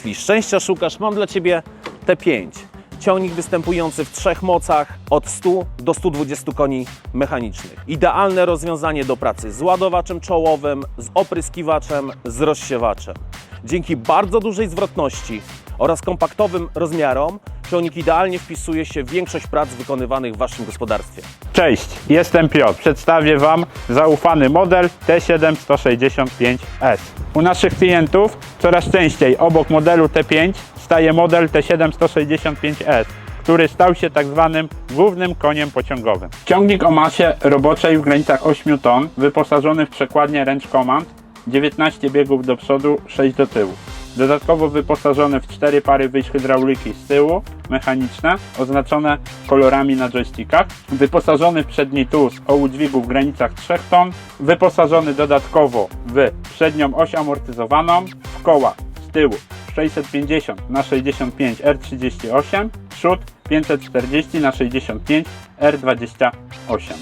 Jeśli szczęścia szukasz, mam dla Ciebie T5. Ciągnik występujący w trzech mocach od 100 do 120 koni mechanicznych. Idealne rozwiązanie do pracy z ładowaczem czołowym, z opryskiwaczem, z rozsiewaczem. Dzięki bardzo dużej zwrotności oraz kompaktowym rozmiarom ciągnik idealnie wpisuje się w większość prac wykonywanych w Waszym gospodarstwie. Cześć, jestem Piotr. Przedstawię Wam zaufany model T7-165S. U naszych klientów coraz częściej obok modelu T5 staje model T7-165S, który stał się tak zwanym głównym koniem pociągowym. Ciągnik o masie roboczej w granicach 8 ton, wyposażony w przekładnię Range Command, 19 biegów do przodu, 6 do tyłu. Dodatkowo wyposażony w cztery pary wyjść hydrauliki z tyłu, mechaniczne, oznaczone kolorami na joystickach. Wyposażony w przedni tuz o udźwigu w granicach 3 ton. Wyposażony dodatkowo w przednią oś amortyzowaną, w koła z tyłu 650 na 65 R38, przód 540 na 65 R28.